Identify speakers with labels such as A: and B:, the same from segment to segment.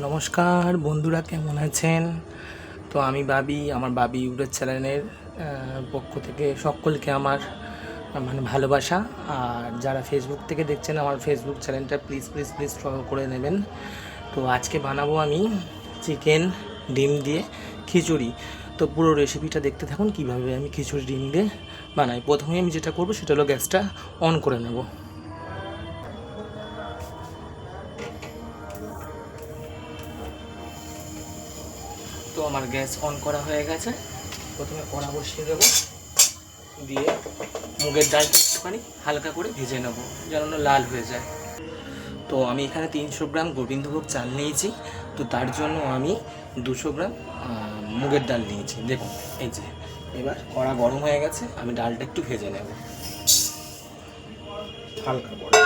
A: নমস্কার, বন্ধুরা কেমন আছেন? তো আমি বাবি, আমার বাবি ইউটিউব চ্যানেলের পক্ষ থেকে সকলকে আমার মানে ভালোবাসা। আর যারা ফেসবুক থেকে দেখছেন, আমার ফেসবুক চ্যানেলটা প্লিজ প্লিজ প্লিজ ফলো করে নেবেন। তো আজকে বানাবো আমি চিকেন ডিম দিয়ে খিচুড়ি। তো পুরো রেসিপিটা দেখতে থাকুন, কীভাবে আমি খিচুড়ি ডিম দিয়ে বানাই। প্রথমে আমি যেটা করব, সেটা হলো গ্যাসটা অন করে নেব। আমার গ্যাস অন করা হয়ে গেছে। প্রথমে কড়া বসিয়ে দেবো। দিয়ে মুগের ডালটা একটুখানি হালকা করে ভেজে নেব, যেন লাল হয়ে যায়। তো আমি এখানে তিনশো গ্রাম গোবিন্দভোগ চাল নিয়েছি। তো তার জন্য আমি দুশো গ্রাম মুগের ডাল নিয়েছি। দেখুন, এই যে, এবার কড়া গরম হয়ে গেছে, আমি ডালটা একটু ভেজে নেব। হালকা করে।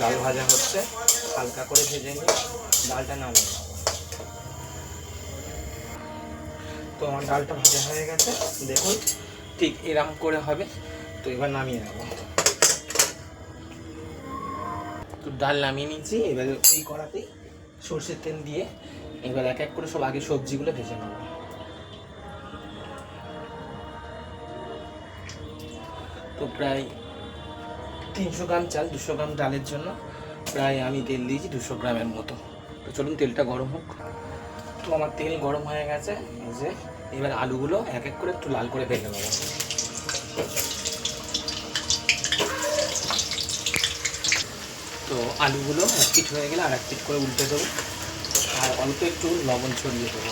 A: ডাল ভাজা হচ্ছে। হালকা করে ভেজে নিয়ে ডালটা নামিয়ে। তো আমার ডালটা ভাজা হয়ে গেছে। দেখুন ঠিক এরম করে হবে। তো এবার নামিয়ে নেব। তো ডাল নামিয়ে নিয়েছি। এবার এই কড়াতেই সর্ষের তেল দিয়ে এবার এক এক করে সব আগে সবজিগুলো ভেজে নেব। তো প্রায় তিনশো গ্রাম চাল, দুশো গ্রাম ডালের জন্য প্রায় আমি তেল দিয়েছি দুশো গ্রামের মতো। তো চলুন তেলটা গরম হোক। তো আমার তেল গরম হয়ে গেছে। যে, এবার আলুগুলো এক এক করে একটু লাল করে ভেজে নেব। তো আলুগুলো এক পিঠ হয়ে গেলে আর এক পিঠ করে উল্টে দেবো। আর অল্প একটু লবণ ছড়িয়ে দেবো।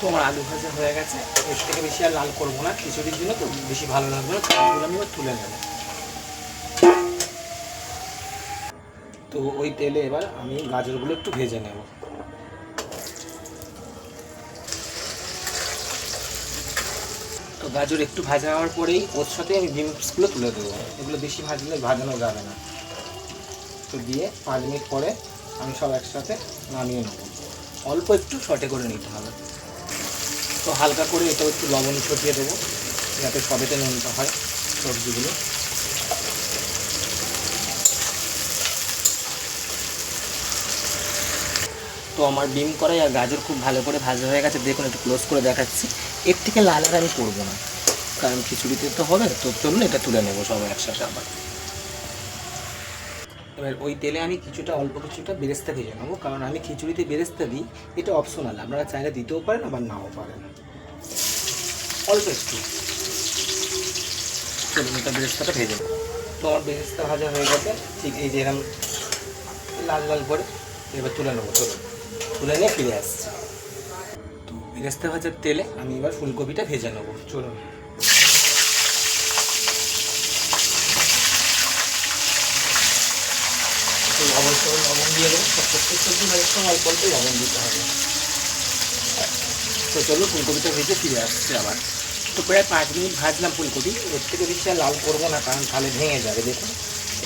A: তো আমার আলু ভাজা হয়ে গেছে। এর থেকে বেশি আর লাল করব না, খিচুড়ির জন্য তো বেশি ভালো লাগবে না চালগুলো আমি এবার তুলে নেব। তো ওই তেলে এবার আমি গাজরগুলো একটু ভেজে নেব। তো গাজর একটু ভাজা হওয়ার পরেই ওর সাথে আমি বিনসগুলো তুলে দেবো। এগুলো বেশি ভাজলে ভাজানো যাবে না। তো দিয়ে পাঁচ মিনিট পরে আমি সব একসাথে নামিয়ে নেব। অল্প একটু শর্টে করে নিতে হবে। তো হালকা করে এটাও একটু লবণ ছটিয়ে দেবো, যাতে সবেতে নুনটা হয় সবজিগুলো। তো আমার ডিম করাই আর গাজর খুব ভালো করে ভাজা হয়ে গেছে, দেখুন একটু ক্লোজ করে দেখাচ্ছি। এর থেকে লাল আর আমি করব না, কারণ খিচুড়িতে তো হবে, তো চলুন এটা তুলে নেব সবাই একসাথে আবার। এবার ওই তেলে আমি কিছুটা, অল্প কিছুটা বেরেস্তা ভেজে নেব। কারণ আমি খিচুড়িতে বেরেস্তা দিই, এটা অপশনাল আপনারা চাইলে দিতেও পারেন আবার নাও পারেন। অল্প একটু। চলুন, এটা বেরেস্তাটা ভেজে নেব। তো আমার বেরেস্তা ভাজা হয়ে গেছে, ঠিক এই যে এরকম লাল লাল করে, এবার তুলে নেব, চলুন। তুলে নিয়ে ফিরে আসছি। তো বেরেস্তা ভাজার তেলে আমি এবার ফুলকপিটা ভেজে নেব, চলুন একটু লবণ করে লবণ দিয়ে দেবো সব প্রত্যেক সবজি ভাজার সময় অল্প অল্প লবণ দিতে হবে তো চলো ফুলকপিটা ভেজে ফিরে আসছে আবার তো প্রায় পাঁচ মিনিট ভাজলাম ফুলকপি এর থেকে বেশি আর লাল করব না, কারণ তাহলে ভেঙে যাবে। দেখুন,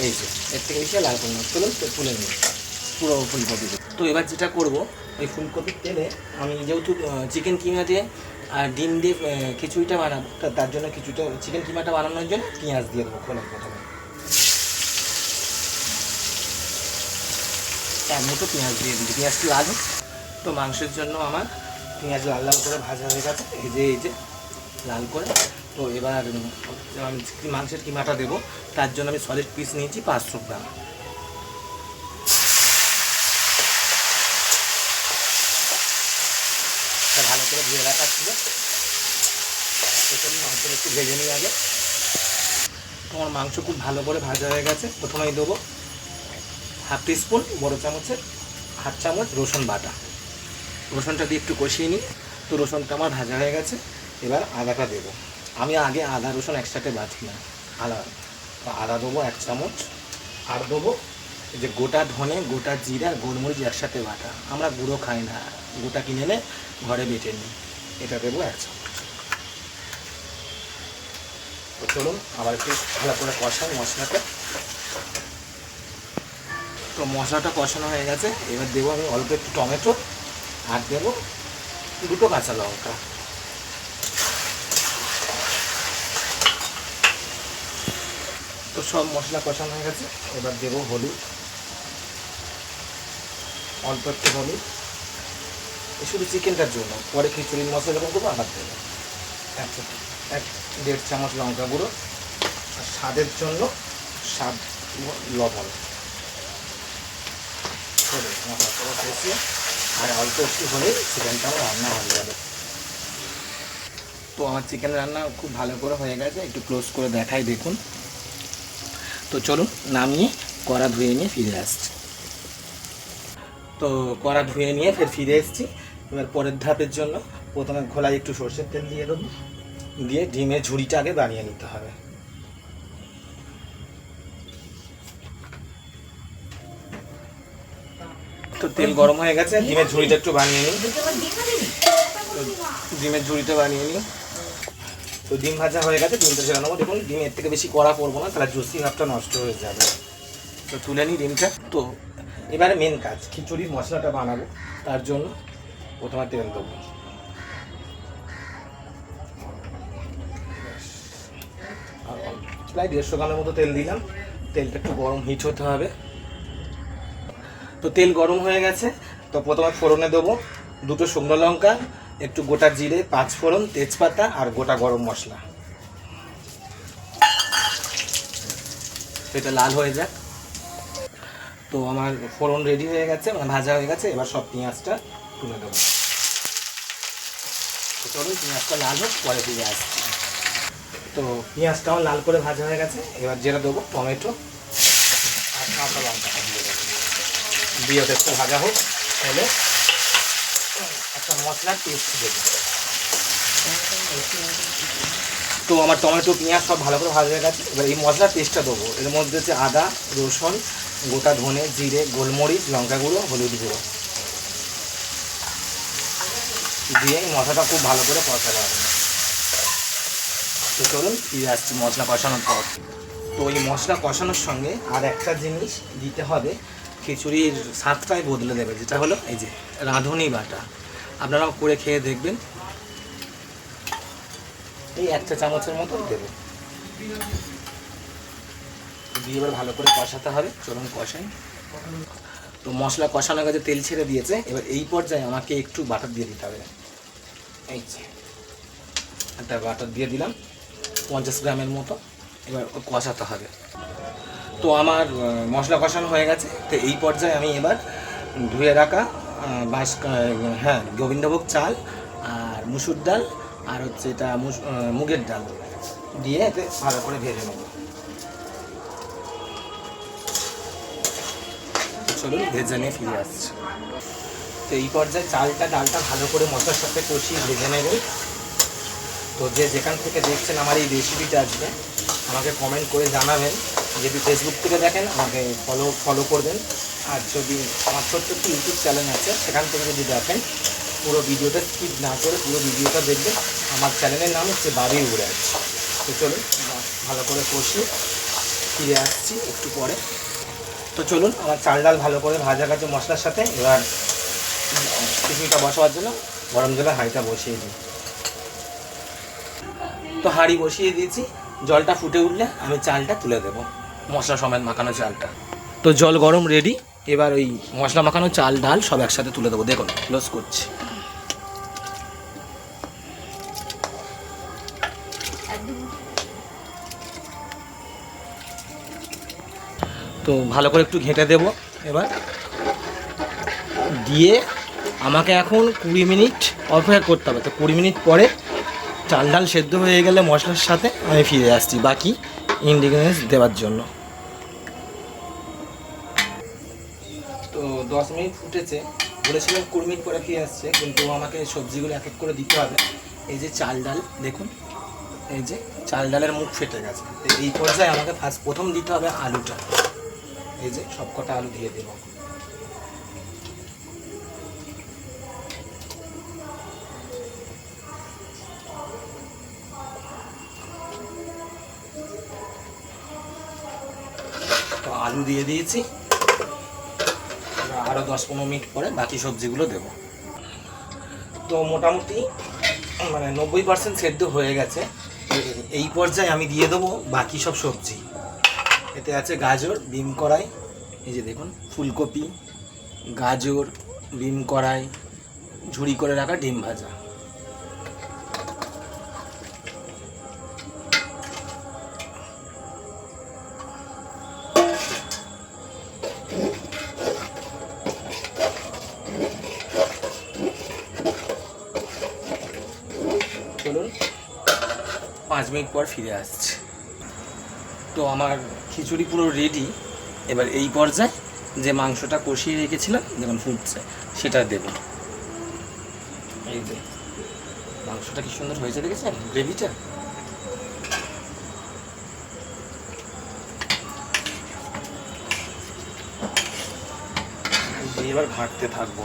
A: এই যে, এর থেকে বেশি আর লাল করব না চলুন তো তুলে নিই পুরো ফুলকপি তো এবার যেটা করব ওই ফুলকপির তেলে আমি যেহেতু চিকেন কিমা দিয়ে আর ডিম দিয়ে খিচুড়িটা বানাবো তার জন্য কিছুটা চিকেন কিমাটা বানানোর জন্য পেঁয়াজ দিয়ে দেবো খোলা প্রথমে এক মতো পেঁয়াজ দিয়ে দিচ্ছি পেঁয়াজটা লাল হোক তো মাংসের জন্য আমার পেঁয়াজ লাল লাল করে ভাজা হয়ে গেছে। এই যে এই যে, লাল করে। তো এবার আমি মাংসের কিমাটা দেবো? তার জন্য আমি সলিড পিস নিয়েছি পাঁচশো গ্রাম। ভালো করে ধুয়ে রাখা ছিল। প্রথমে মাংসটা একটু ভেজে নিই আগে। তোমার মাংস খুব ভালো করে ভাজা হয়ে গেছে। প্রথমেই দেবো হাফ স্পুন বড়ো চামচের হাফ চামচ রসুন বাটা। রসুনটা দিয়ে একটু কষিয়ে নিই। তো রসুনটা আমার ভাজা হয়ে গেছে। এবার আদাটা দেবো। আমি আগে আদা রসুন একসাথে বাটি না আলাদা আদা দেবো এক চামচ। আর দেবো যে গোটা ধনে, গোটা জিরা গোলমরিচ একসাথে বাটা। আমরা গুঁড়ো খাই না। গোটা কিনে এনে ঘরে বেটে নিই। এটা দেবো এক চামচ। তো চলুন, আবার একটু ভালো করে কষাই মশলাটা। মশলাটা কষানো হয়ে গেছে। এবার দেবো আমি অল্প একটু টমেটো আর দেবো দুটো কাঁচা লঙ্কা। তো সব মশলা কষানো হয়ে গেছে। এবার দেবো হলুদ। অল্প একটু হলুদ। শুধু চিকেনটার জন্য। পরে খিচুড়ির মশলা যখন দেবো, আবার দেবো। এক এক দেড় চামচ লঙ্কা গুঁড়ো। আর স্বাদের জন্য স্বাদ লবণ। মশলা আর অল্প একটু হলেই চিকেনটাও রান্না হয়ে যাবে। তো আমার চিকেন রান্না খুব ভালো করে হয়ে গেছে। একটু ক্লোজ করে দেখাই, দেখুন। তো চলুন, নামিয়ে কড়া ধুয়ে নিয়ে ফিরে আসছি। তো কড়া ধুয়ে নিয়ে ফের ফিরে এসেছি। এবার পরের ধাপের জন্য প্রথমে ঘোলায় একটু সর্ষের তেল দিয়ে দেবো। দিয়ে ডিমের ঝুড়িটা আগে বানিয়ে নিতে হবে। তো তেল গরম হয়ে গেছে, ডিমের ঝুড়িটা একটু বানিয়ে নিই। ডিমের ঝুড়িটা বানিয়ে নিই। তো ডিম ভাজা হয়ে গেছে, ডিমটা ছেড়ে নেব। দেখুন, ডিম এর থেকে বেশি কড়া করব না, তাহলে জুসি ভাবটা নষ্ট হয়ে যাবে। তো তুলে নিই ডিমটা। তো এবারে মেন কাজ, খিচুড়ির মশলাটা বানাবো। তার জন্য প্রথমে তেল দেবো। প্রায় দেড়শো গ্রামের মতো তেল দিলাম। তেলটা একটু গরম হিট হতে হবে। তো তেল গরম হয়ে গেছে, তো প্রথমে ফোড়নে দেবো দুটো শুকনো লঙ্কা, একটু গোটা জিরে, পাঁচ ফোড়ন, তেজপাতা আর গোটা গরম মশলা। এটা লাল হয়ে যাক। তো আমার ফোড়ন রেডি হয়ে গেছে মানে ভাজা হয়ে গেছে, এবার সব পেঁয়াজটা তুলে দেবো। চলুন, পেঁয়াজটা লাল হোক, পরে ফিরে আসছি। তো পেঁয়াজটাও লাল করে ভাজা হয়ে গেছে, এবার যেটা দেবো টমেটো আর কাঁচা লঙ্কা। দিয়ে একটু ভাজা হোক, তাহলে একটা মশলার পেস্ট দেবো তো আমার টমেটো, পেঁয়াজ সব ভালো করে ভাজা হয়ে গেছে। এবার এই মশলার টেস্টটা দেবো। এর মধ্যে হচ্ছে আদা, রসুন, গোটা ধনে, জিরে, গোলমরিচ, লঙ্কা গুঁড়ো, হলুদ গুঁড়ো। দিয়ে এই মশলাটা খুব ভালো করে কষাতে হবে। তো চলুন, ফিরে আসছি মশলা কষানোর পর। তো এই মশলা কষানোর সঙ্গে আর একটা জিনিস দিতে হবে। খিচুড়ির স্বাদটাই বদলে দেবে, যেটা হলো এই যে রাঁধুনি বাটা। আপনারাও করে খেয়ে দেখবেন। এই একটা চামচের মতো দেবে। দিয়ে এবার ভালো করে কষাতে হবে, চলুন কষাই। তো মশলা কষানোর কাছে তেল ছেড়ে দিয়েছে, এবার এই পর্যায়ে আমাকে একটু বাটার দিয়ে দিতে হবে। এই যে, একটা বাটার দিয়ে দিলাম, পঞ্চাশ গ্রামের মতো। এবার কষাতে হবে। তো আমার মশলা কষানো হয়ে গেছে। তো এই পর্যায়ে আমি এবার ধুয়ে রাখা বাঁশ হ্যাঁ গোবিন্দভোগ চাল আর মুসুর ডাল আর হচ্ছে এটা মুগের ডাল দিয়ে এতে ভালো করে ভেজে নেব। চলুন, ভেজে নিয়ে ফিরে আসছি। তো এই পর্যায়ে চালটা, ডালটা ভালো করে মশলার সাথে কষিয়ে ভেজে নেবেন তো যে যেখান থেকে দেখছেন আমার এই রেসিপিটা আজকে, আমাকে কমেন্ট করে জানাবেন। যদি ফেসবুক থেকে দেখেন, আমাকে ফলো ফলো করবেন। আর যদি আমার ছোট্ট একটি ইউটিউব চ্যানেল আছে, সেখান থেকে যদি দেখেন, পুরো ভিডিওটা স্কিপ না করে পুরো ভিডিওটা দেখবেন। আমার চ্যানেলের নাম হচ্ছে বাড়ি উড়াজ তো চলুন ভালো করে কষিয়ে ফিরে আসছি একটু পরে। তো চলুন, আমার চাল ডাল ভালো করে ভাজা কাছে মশলার সাথে এবার টিফিনটা বসাবার জন্য গরম জলে হাঁড়িটা বসিয়ে দিই। তো হাঁড়ি বসিয়ে দিয়েছি, জলটা ফুটে উঠলে আমি চালটা তুলে দেব। মশলা সমেত মাখানো চালটা। তো জল গরম রেডি এবার ওই মশলা মাখানো চাল ডাল সব একসাথে তুলে দেবো। দেখুন ক্লোজ করছি। তো ভালো করে একটু ঘেঁটে দেবো এবার। দিয়ে আমাকে এখন কুড়ি মিনিট অপেক্ষা করতে হবে। তো কুড়ি মিনিট পরে চাল ডাল সেদ্ধ হয়ে গেলে মশলার সাথে আমি ফিরে আসছি। বাকি ইনগ্রিডিয়েন্টস দেওয়ার জন্য। তো দশ মিনিট ফুটেছে। বলেছিলাম কুড়ি মিনিট পরে কি আসছে, কিন্তু আমাকে সবজিগুলো এক এক করে দিতে হবে। এই যে চাল ডাল, দেখুন, এই যে চাল ডালের মুখ ফেটে গেছে। এই পর্যায়ে আমাকে ফার্স্ট প্রথম দিতে হবে আলুটা। এই যে সব কটা আলু দিয়ে দেবো তো আলু দিয়ে দিয়েছি। আরও দশ পনেরো মিনিট পরে বাকি সবজিগুলো দেবো। তো মোটামুটি মানে নব্বই পার্সেন্ট সেদ্ধ হয়ে গেছে। এই পর্যায়ে আমি দিয়ে দেবো বাকি সব সবজি। এতে আছে গাজর, বিম কড়াই, এই যে দেখুন, ফুলকপি, গাজর, বিম কড়াই, ঝুড়ি করে রাখা ডিম ভাজা। পাঁচ মিনিট পর ফিরে আসছে। তো আমার খিচুড়ি পুরো রেডি এবার এই পর্যায়ে যে মাংসটা কষিয়ে রেখেছিলাম যখন ফুটছে সেটা দেব। এই যে মাংসটা কি সুন্দর হয়েছে দেখেছেন? গ্রেভিটা? এবার ঘাঁটতে থাকব।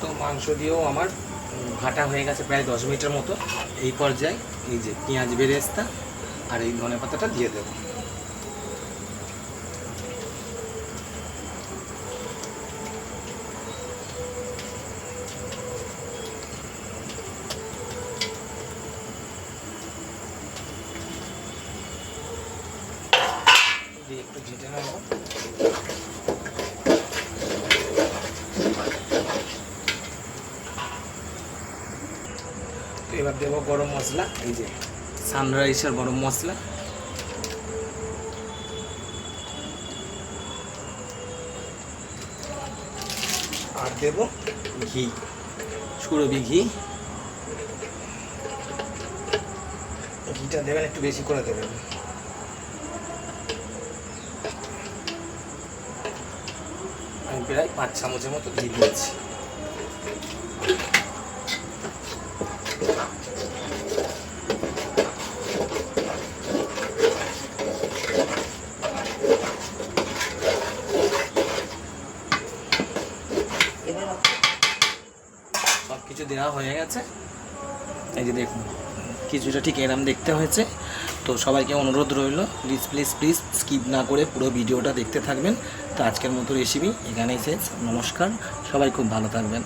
A: তো মাংস দিয়েও আমার ঘাটা হয়ে গেছে প্রায় দশ মিনিটের মতো। এই পর্যায়ে এই যে পেঁয়াজ বেরেস্তা আর এই ধনে পাতাটা দিয়ে দেবো। একটু ঘেটে নেব। এবার দেবো গরম মশলা, এই যে সানরাইসের গরম মশলা। আর দেব ঘি, সুরভি ঘি। ঘিটা দেবেন, একটু বেশি করে দেবেন। প্রায় পাঁচ চামচের মতো ঘি দিয়েছি সব কিছু দেওয়া হয়ে গেছে। এই যে দেখুন, কিছুটা ঠিক এরম দেখতে হয়েছে। তো সবাইকে অনুরোধ রইল প্লিজ প্লিজ প্লিজ স্কিপ না করে পুরো ভিডিওটা দেখতে থাকবেন। তো আজকের মতো রেসিপি এখানেই শেষ। নমস্কার, সবাই খুব ভালো থাকবেন।